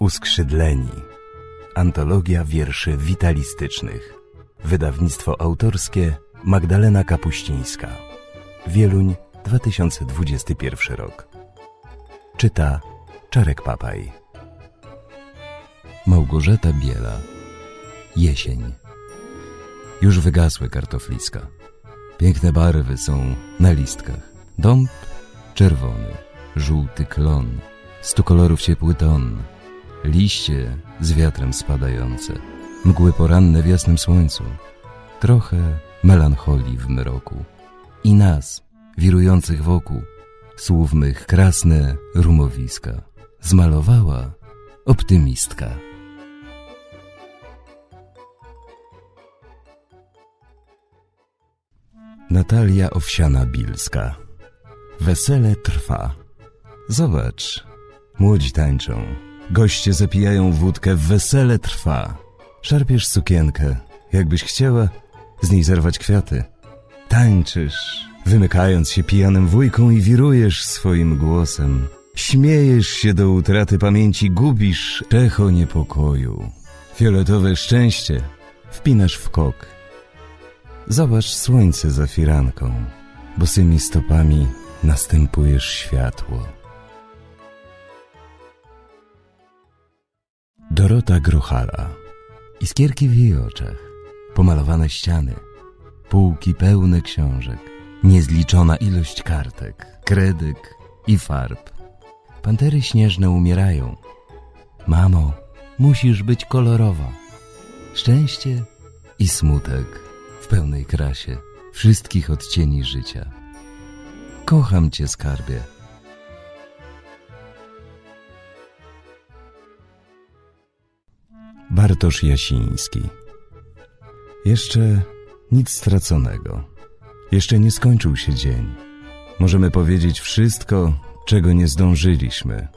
Uskrzydleni. Antologia wierszy witalistycznych. Wydawnictwo autorskie Magdalena Kapuścińska. Wieluń 2021 rok. Czyta Czarek Papaj. Małgorzata Biela. Jesień. Już wygasły kartofliska. Piękne barwy są na listkach. Dąb czerwony, żółty klon, stu kolorów ciepły ton, liście z wiatrem spadające, mgły poranne w jasnym słońcu, trochę melancholii w mroku i nas, wirujących wokół, słów mych krasne rumowiska, zmalowała optymistka. Natalia Owsiana-Bilska. Wesele trwa. Zobacz, młodzi tańczą. Goście zapijają wódkę, wesele trwa. Szarpiesz sukienkę, jakbyś chciała z niej zerwać kwiaty. Tańczysz, wymykając się pijanym wujką i wirujesz swoim głosem. Śmiejesz się do utraty pamięci, gubisz echo niepokoju. Fioletowe szczęście wpinasz w kok. Zobacz słońce za firanką. Bosymi stopami następujesz światło. Dorota Gruchala. Iskierki w jej oczach, pomalowane ściany, półki pełne książek, niezliczona ilość kartek, kredyk i farb. Pantery śnieżne umierają. Mamo, musisz być kolorowa. Szczęście i smutek w pełnej krasie wszystkich odcieni życia. Kocham cię, skarbie. Bartosz Jasiński Jeszcze nic straconego. Jeszcze nie skończył się dzień. Możemy powiedzieć wszystko, czego nie zdążyliśmy.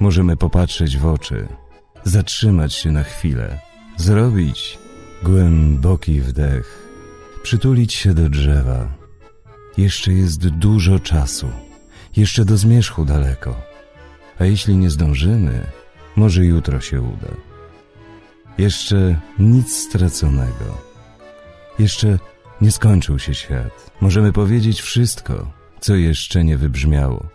Możemy popatrzeć w oczy, zatrzymać się na chwilę, zrobić głęboki wdech, przytulić się do drzewa. Jeszcze jest dużo czasu, jeszcze do zmierzchu daleko. A jeśli nie zdążymy, może jutro się uda. Jeszcze nic straconego. Jeszcze nie skończył się świat. Możemy powiedzieć wszystko, co jeszcze nie wybrzmiało.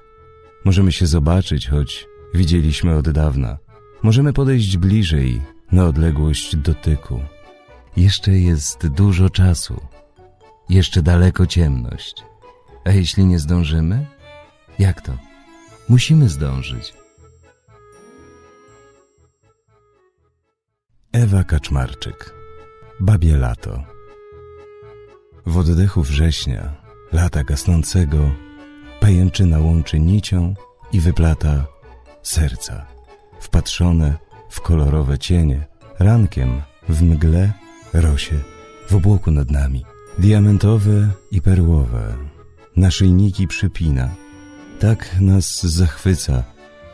Możemy się zobaczyć, choć widzieliśmy od dawna. Możemy podejść bliżej, na odległość dotyku. Jeszcze jest dużo czasu. Jeszcze daleko ciemność. A jeśli nie zdążymy? Jak to? Musimy zdążyć. Ewa Kaczmarczyk. Babie lato. W oddechu września, lata gasnącego, pajęczyna łączy nicią i wyplata serca, wpatrzone w kolorowe cienie, rankiem w mgle, rosie, w obłoku nad nami, diamentowe i perłowe, naszyjniki przypina, tak nas zachwyca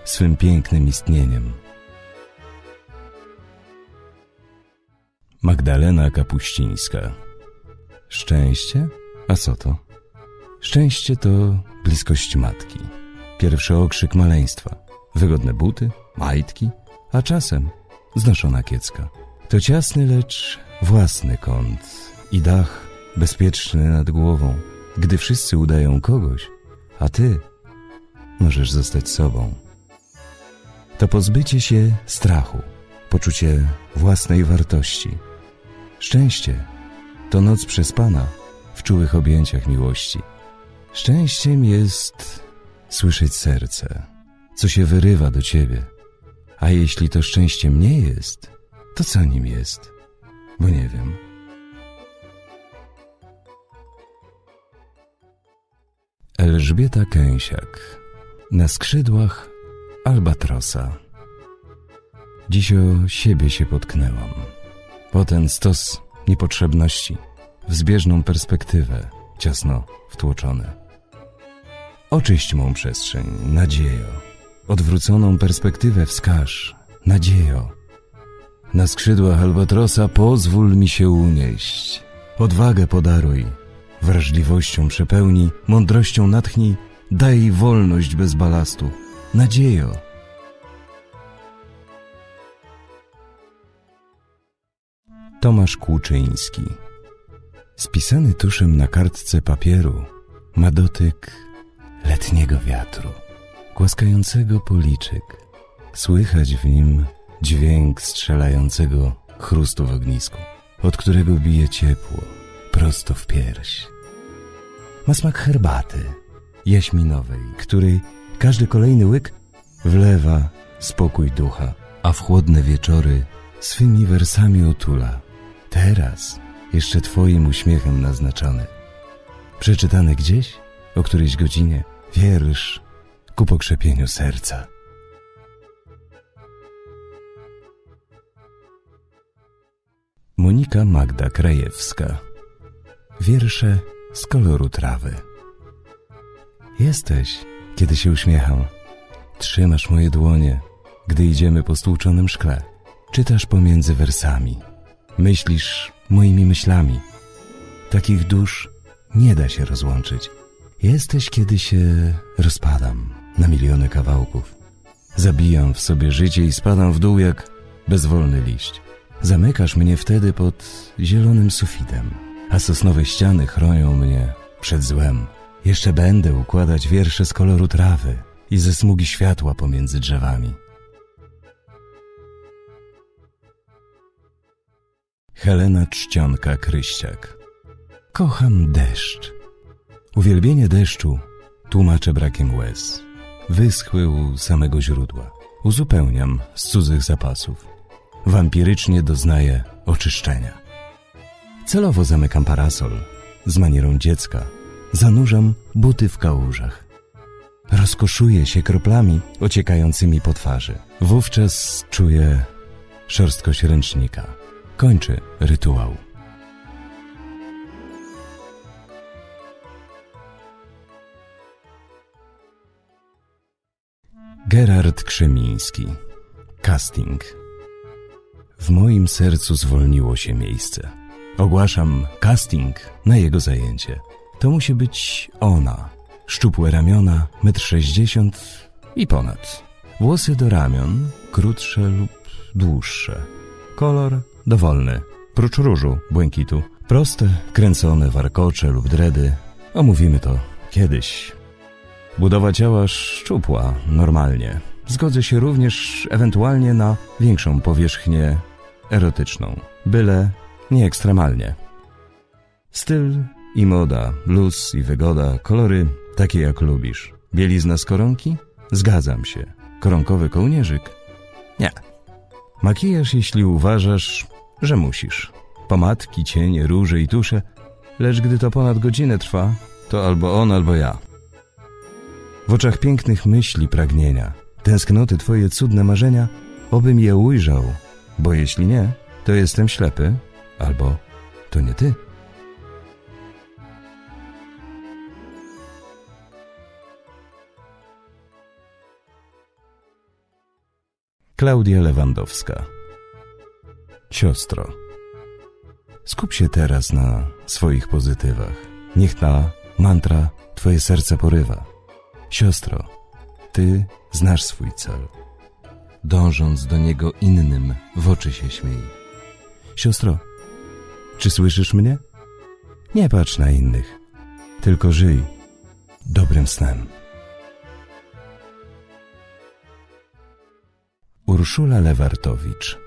swym pięknym istnieniem. Magdalena Kapuścińska Szczęście? A co to? Szczęście to bliskość matki, pierwszy okrzyk maleństwa, wygodne buty, majtki, a czasem znoszona kiecka. To ciasny, lecz własny kąt i dach bezpieczny nad głową, gdy wszyscy udają kogoś, a ty możesz zostać sobą. To pozbycie się strachu, poczucie własnej wartości. Szczęście to noc przespana w czułych objęciach miłości. Szczęściem jest słyszeć serce, co się wyrywa do ciebie. A jeśli to szczęściem nie jest, to co nim jest? Bo nie wiem. Elżbieta Kęsiak Na skrzydłach albatrosa Dziś o siebie się potknęłam. Po ten stos niepotrzebności, w zbieżną perspektywę, ciasno wtłoczone. Oczyść mą przestrzeń, nadziejo. Odwróconą perspektywę wskaż, nadziejo. Na skrzydłach albatrosa pozwól mi się unieść. Odwagę podaruj, wrażliwością przepełnij, mądrością natchnij, daj wolność bez balastu. Nadziejo. Tomasz Kłuczyński Spisany tuszem na kartce papieru ma dotyk letniego wiatru, głaskającego policzek. Słychać w nim dźwięk strzelającego chrustu w ognisku, od którego bije ciepło prosto w pierś. Ma smak herbaty jaśminowej, której każdy kolejny łyk wlewa spokój ducha, a w chłodne wieczory swymi wersami otula. Teraz jeszcze twoim uśmiechem naznaczony. Przeczytany gdzieś, o którejś godzinie, wiersz ku pokrzepieniu serca. Monika Magda Krajewska Wiersze z koloru trawy Jesteś, kiedy się uśmiecham. Trzymasz moje dłonie, gdy idziemy po stłuczonym szkle. Czytasz pomiędzy wersami. Myślisz moimi myślami. Takich dusz nie da się rozłączyć. Jesteś, kiedy się rozpadam na miliony kawałków. Zabijam w sobie życie i spadam w dół jak bezwolny liść. Zamykasz mnie wtedy pod zielonym sufitem, a sosnowe ściany chronią mnie przed złem. Jeszcze będę układać wiersze z koloru trawy i ze smugi światła pomiędzy drzewami. Helena Czcionka Kryściak Kocham deszcz. Uwielbienie deszczu tłumaczę brakiem łez. Wyschły u samego źródła. Uzupełniam z cudzych zapasów. Wampirycznie doznaję oczyszczenia. Celowo zamykam parasol z manierą dziecka. Zanurzam buty w kałużach. Rozkoszuję się kroplami ociekającymi po twarzy. Wówczas czuję szorstkość ręcznika. Kończy rytuał. Gerard Krzemiński Casting W moim sercu zwolniło się miejsce. Ogłaszam casting na jego zajęcie. To musi być ona. Szczupłe ramiona, metr sześćdziesiąt i ponad. Włosy do ramion, krótsze lub dłuższe. Kolor dowolny, prócz różu, błękitu. Proste, kręcone warkocze lub dredy. Omówimy to kiedyś. Budowa ciała szczupła, normalnie. Zgodzę się również ewentualnie na większą powierzchnię erotyczną. Byle nie ekstremalnie. Styl i moda, luz i wygoda, kolory takie jak lubisz. Bielizna z koronki? Zgadzam się. Koronkowy kołnierzyk? Nie. Makijaż, jeśli uważasz, że musisz. Pomadki, cienie, róże i tusze, lecz gdy to ponad godzinę trwa, to albo on, albo ja. W oczach pięknych myśli, pragnienia, tęsknoty twoje cudne marzenia, obym je ujrzał, bo jeśli nie, to jestem ślepy, albo to nie ty. Klaudia Lewandowska Siostro, skup się teraz na swoich pozytywach. Niech ta mantra twoje serce porywa. Siostro, ty znasz swój cel. Dążąc do niego innym, w oczy się śmiej. Siostro, czy słyszysz mnie? Nie patrz na innych, tylko żyj dobrym snem. Urszula Lewartowicz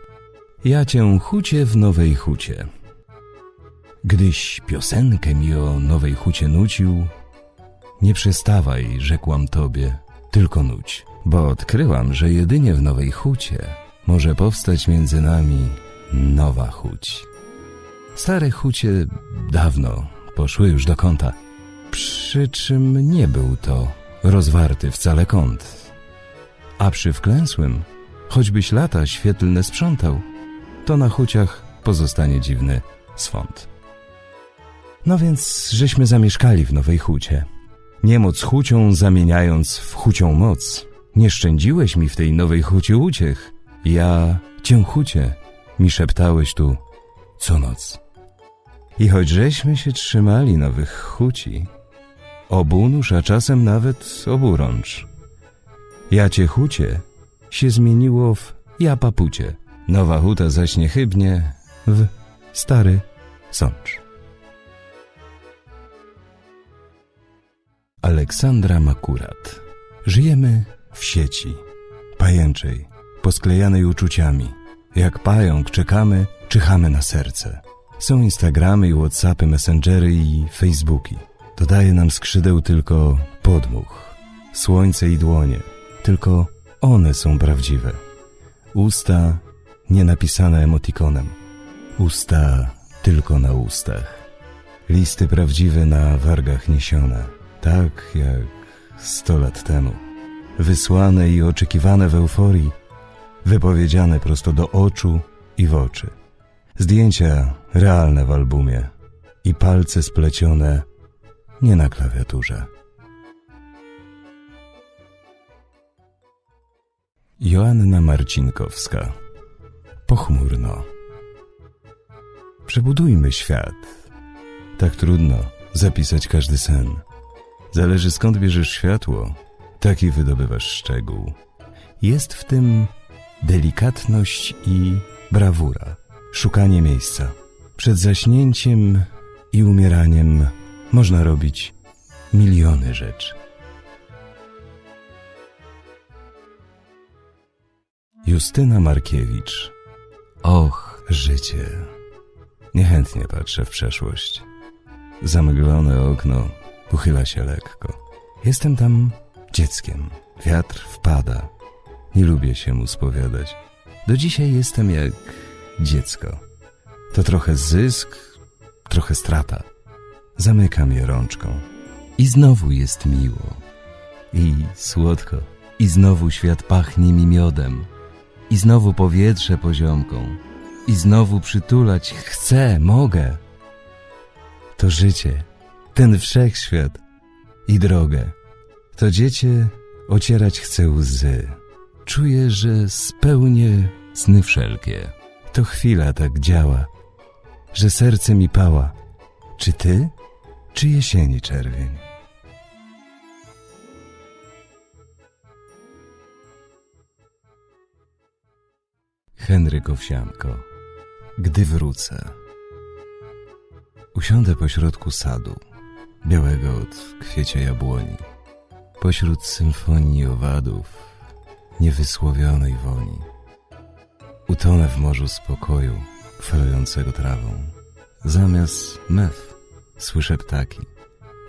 Ja cię hucie w Nowej Hucie. Gdyś piosenkę mi o Nowej Hucie nucił, nie przestawaj, rzekłam tobie, tylko nuć, bo odkryłam, że jedynie w Nowej Hucie może powstać między nami nowa chuć. Stare hucie dawno poszły już do kąta, przy czym nie był to rozwarty wcale kąt. A przy wklęsłym, choćbyś lata świetlne sprzątał, to na huciach pozostanie dziwny swąd. No więc żeśmy zamieszkali w Nowej Hucie. Niemoc hucią zamieniając w hucią moc. Nie szczędziłeś mi w tej nowej hucie uciech. Ja cię hucie, mi szeptałeś tu co noc. I choć żeśmy się trzymali nowych huci, obu nóż, a czasem nawet obu rącz. Ja cię hucie się zmieniło w ja papucie. Nowa huta zaś niechybnie w Stary Sącz. Aleksandra Makurat. Żyjemy w sieci. Pajęczej, posklejanej uczuciami. Jak pająk czekamy, czyhamy na serce. Są Instagramy i Whatsappy, Messengery i Facebooki. Dodaje nam skrzydeł tylko podmuch, słońce i dłonie. Tylko one są prawdziwe. Usta nie napisane emotikonem. Usta tylko na ustach. Listy prawdziwe na wargach niesione. Tak jak sto lat temu. Wysłane i oczekiwane w euforii. Wypowiedziane prosto do oczu i w oczy. Zdjęcia realne w albumie. I palce splecione nie na klawiaturze. Joanna Marcinkowska. Pochmurno. Przebudujmy świat. Tak trudno zapisać każdy sen. Zależy skąd bierzesz światło, taki wydobywasz szczegół. Jest w tym delikatność i brawura, szukanie miejsca. Przed zaśnięciem i umieraniem można robić miliony rzeczy. Justyna Markiewicz. Och, życie. Niechętnie patrzę w przeszłość. Zamglone okno uchyla się lekko. Jestem tam dzieckiem. Wiatr wpada. Nie lubię się mu spowiadać. Do dzisiaj jestem jak dziecko. To trochę zysk, trochę strata. Zamykam je rączką. I znowu jest miło. I słodko. I znowu świat pachnie mi miodem. I znowu powietrze poziomką. I znowu przytulać chcę, mogę. To życie, ten wszechświat i drogę. To dziecię ocierać chcę łzy. Czuję, że spełnię Sny wszelkie. to chwila tak działa, że serce mi pała. Czy ty, czy jesieni czerwień? Henryk Owsianko. Gdy wrócę. Usiądę pośrodku sadu, białego od kwiecia jabłoni, pośród symfonii owadów, niewysłowionej woni. Utonę w morzu spokoju, falującego trawą. Zamiast mew słyszę ptaki,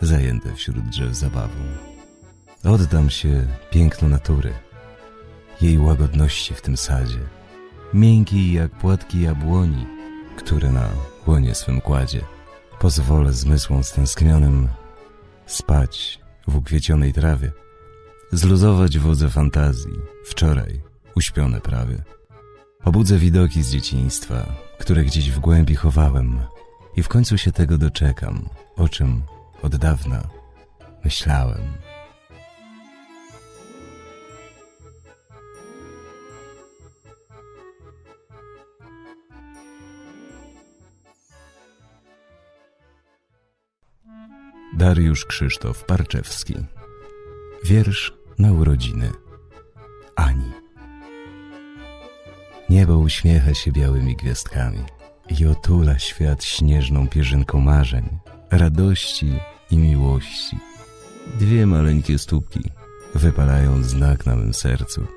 zajęte wśród drzew zabawą. Oddam się pięknu natury, jej łagodności w tym sadzie, miękkiej jak płatki jabłoni, które na łonie swym kładzie. Pozwolę zmysłom stęsknionym spać w ukwiecionej trawie, zluzować wodze fantazji, wczoraj uśpione prawie. Obudzę widoki z dzieciństwa, które gdzieś w głębi chowałem i w końcu się tego doczekam, o czym od dawna myślałem. Dariusz Krzysztof Parczewski Wiersz na urodziny Ani Niebo uśmiecha się białymi gwiazdkami i otula świat śnieżną pierzynką marzeń, radości i miłości. Dwie maleńkie stópki wypalają znak na mym sercu.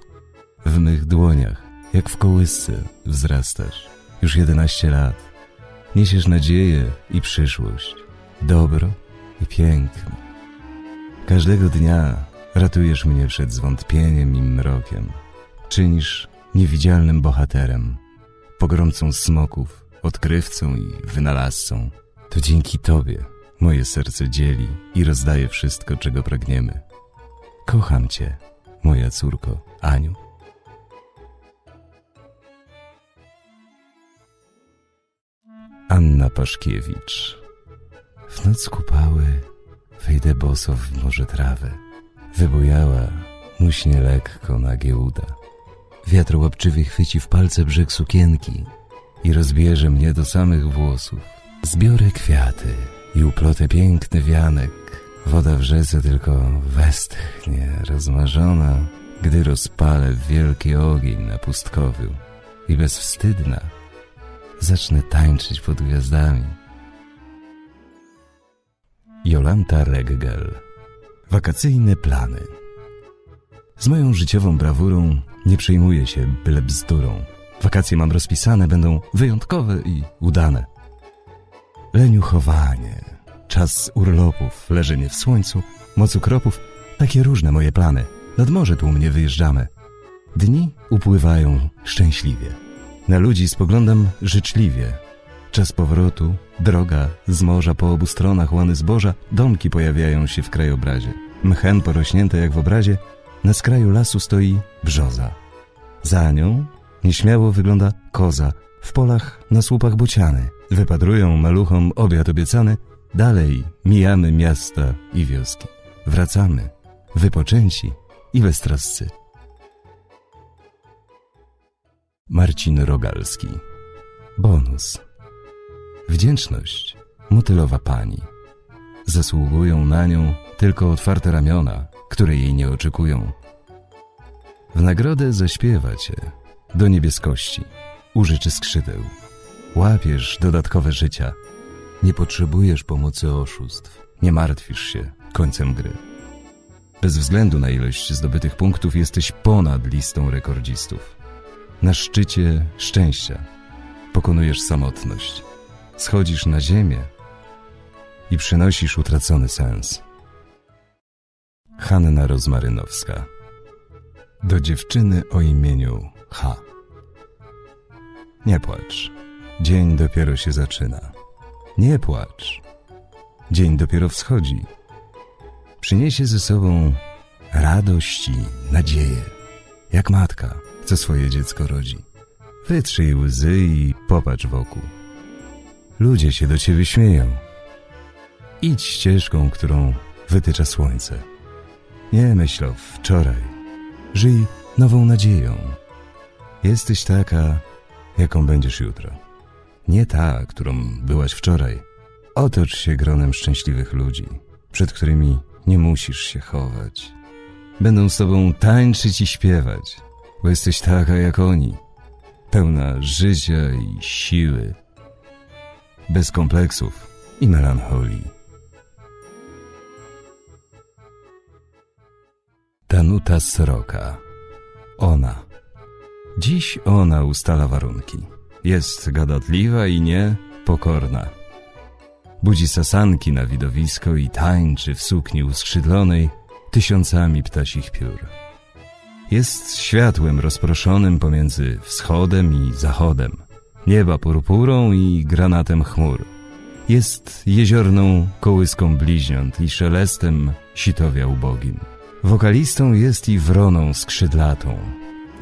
W mych dłoniach, jak w kołysce, wzrastasz. Już jedenaście lat. Niesiesz nadzieję i przyszłość, dobro i piękno. Każdego dnia ratujesz mnie przed zwątpieniem i mrokiem. Czynisz niewidzialnym bohaterem, pogromcą smoków, odkrywcą i wynalazcą. To dzięki Tobie moje serce dzieli i rozdaje wszystko, czego pragniemy. Kocham Cię, moja córko, Aniu. Anna Paszkiewicz W noc kupały wejdę boso w morze trawy. Wybujała, muśnie lekko na giełda. Wiatr łapczywie chwyci w palce brzeg sukienki i rozbierze mnie do samych włosów. Zbiorę kwiaty i uplotę piękny wianek. Woda w rzece tylko westchnie, rozmarzona, gdy rozpalę wielki ogień na pustkowiu i bezwstydna zacznę tańczyć pod gwiazdami. Jolanta Reggel. Wakacyjne plany. Z moją życiową brawurą nie przejmuję się byle bzdurą. Wakacje mam rozpisane, będą wyjątkowe i udane. Leniuchowanie, czas urlopów, leżenie w słońcu, moc ukropów, takie różne moje plany. Nad morze tłumnie wyjeżdżamy. Dni upływają szczęśliwie. Na ludzi spoglądam życzliwie. Czas powrotu, droga z morza po obu stronach łany zboża, domki pojawiają się w krajobrazie. Mchem porośnięte jak w obrazie, na skraju lasu stoi brzoza. Za nią nieśmiało wygląda koza, w polach na słupach bociany. Wypadrują maluchom obiad obiecany, dalej mijamy miasta i wioski. Wracamy, wypoczęci i beztroscy. Marcin Rogalski Bonus Wdzięczność motylowa pani. Zasługują na nią tylko otwarte ramiona, które jej nie oczekują. W nagrodę zaśpiewa cię do niebieskości, użyczy skrzydeł. Łapiesz dodatkowe życia. Nie potrzebujesz pomocy oszustw. Nie martwisz się końcem gry. Bez względu na ilość zdobytych punktów jesteś ponad listą rekordzistów. Na szczycie szczęścia pokonujesz samotność. Schodzisz na ziemię i przynosisz utracony sens. Hanna Rozmarynowska Do dziewczyny o imieniu H. Nie płacz. Dzień dopiero się zaczyna. Nie płacz. Dzień dopiero wschodzi. Przyniesie ze sobą radość i nadzieję. Jak matka, co swoje dziecko rodzi. Wytrzyj łzy i popatrz wokół. Ludzie się do ciebie śmieją. Idź ścieżką, którą wytycza słońce. Nie myśl o wczoraj. Żyj nową nadzieją. Jesteś taka, jaką będziesz jutro. Nie ta, którą byłaś wczoraj. Otocz się gronem szczęśliwych ludzi, przed którymi nie musisz się chować. Będą z tobą tańczyć i śpiewać, bo jesteś taka jak oni. Pełna życia i siły. Bez kompleksów i melancholii. Danuta Sroka. Ona. Dziś ona ustala warunki. Jest gadatliwa i nie pokorna. Budzi sasanki na widowisko i tańczy w sukni uskrzydlonej tysiącami ptasich piór. Jest światłem rozproszonym pomiędzy wschodem i zachodem, nieba purpurą i granatem chmur. Jest jeziorną kołyską bliźniąt i szelestem sitowia ubogim. Wokalistą jest i wroną skrzydlatą,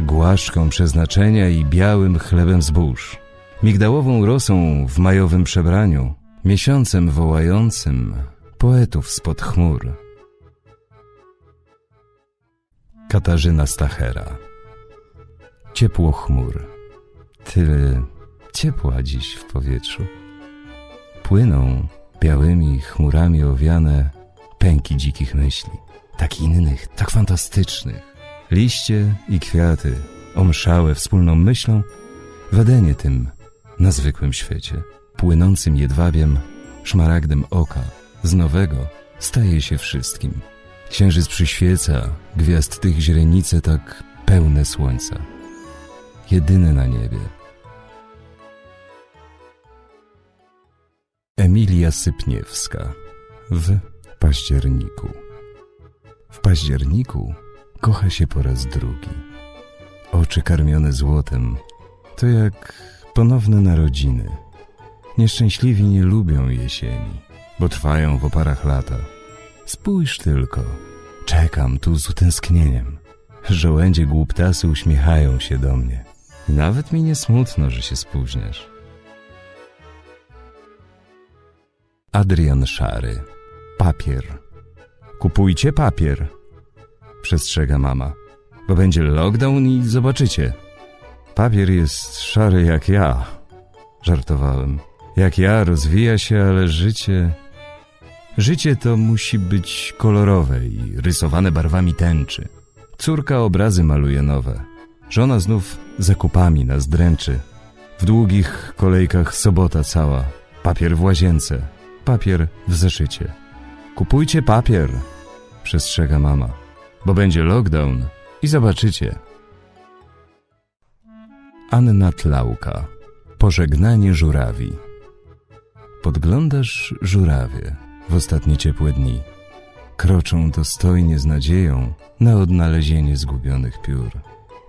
głaszką przeznaczenia i białym chlebem zbóż, migdałową rosą w majowym przebraniu, miesiącem wołającym poetów spod chmur. Katarzyna Stachera Ciepło chmur Tyle ciepła dziś w powietrzu Płyną białymi chmurami owiane pęki dzikich myśli Tak innych, tak fantastycznych Liście i kwiaty omszałe wspólną myślą w Edenie tym na zwykłym świecie Płynącym jedwabiem, szmaragdem oka Z nowego staje się wszystkim Księżyc przyświeca, gwiazd tych źrenice tak pełne słońca. Jedyne na niebie. Emilia Sypniewska w październiku. W październiku kocha się po raz drugi. Oczy karmione złotem to jak ponowne narodziny. Nieszczęśliwi nie lubią jesieni, bo trwają w oparach lata. Spójrz tylko, czekam tu z utęsknieniem. Żołędzie głuptasy uśmiechają się do mnie. Nawet mi nie smutno, że się spóźniasz. Adrian Szary. Papier. Kupujcie papier. Przestrzega mama. Bo będzie lockdown i zobaczycie. Papier jest szary jak ja. Żartowałem. Jak ja rozwija się, ale życie Życie to musi być kolorowe i rysowane barwami tęczy. Córka obrazy maluje nowe. Żona znów zakupami nas dręczy. W długich kolejkach sobota cała. Papier w łazience, papier w zeszycie. Kupujcie papier, przestrzega mama, bo będzie lockdown i zobaczycie. Anna Tlauka. Pożegnanie żurawi. Podglądasz żurawie w ostatnie ciepłe dni. Kroczą dostojnie z nadzieją na odnalezienie zgubionych piór.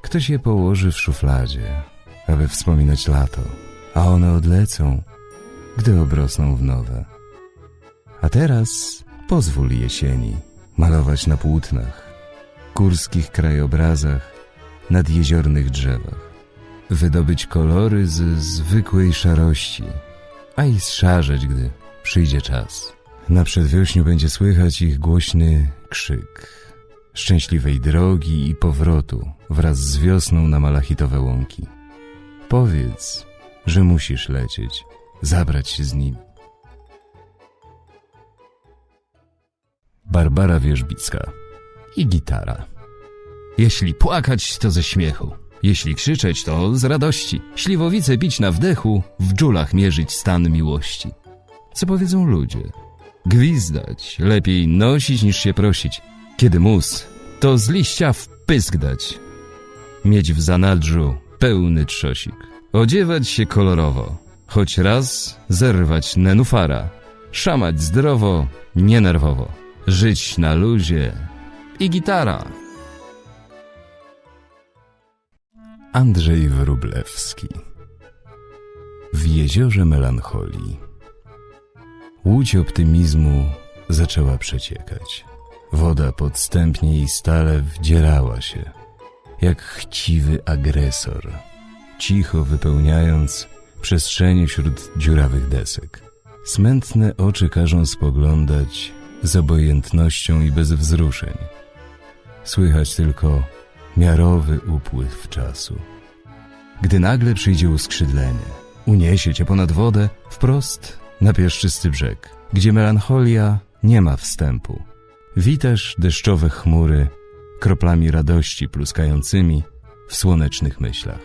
Ktoś je położy w szufladzie, aby wspominać lato, a one odlecą, gdy obrosną w nowe. A teraz pozwól jesieni malować na płótnach, górskich krajobrazach, nad jeziornych drzewach, wydobyć kolory z zwykłej szarości, a i zszarzeć, gdy przyjdzie czas. Na przedwiośniu będzie słychać ich głośny krzyk, szczęśliwej drogi i powrotu wraz z wiosną na malachitowe łąki. Powiedz, że musisz lecieć, zabrać się z nimi. Barbara Wierzbicka i gitara. Jeśli płakać, to ze śmiechu. Jeśli krzyczeć, to z radości. Śliwowice bić na wdechu, w dżulach mierzyć stan miłości. Co powiedzą ludzie? Gwizdać, lepiej nosić niż się prosić. Kiedy mus, to z liścia w pysk dać. Mieć w zanadrzu pełny trzosik. Odziewać się kolorowo, choć raz zerwać nenufara. Szamać zdrowo, nienerwowo. Żyć na luzie i gitara. Andrzej Wróblewski W jeziorze melancholii Łódź optymizmu zaczęła przeciekać. Woda podstępnie i stale wdzierała się, jak chciwy agresor, cicho wypełniając przestrzenie wśród dziurawych desek. Smętne oczy każą spoglądać z obojętnością i bez wzruszeń. Słychać tylko miarowy upływ czasu. Gdy nagle przyjdzie uskrzydlenie, uniesie cię ponad wodę wprost na piaszczysty brzeg, gdzie melancholia nie ma wstępu. Witasz deszczowe chmury kroplami radości pluskającymi w słonecznych myślach.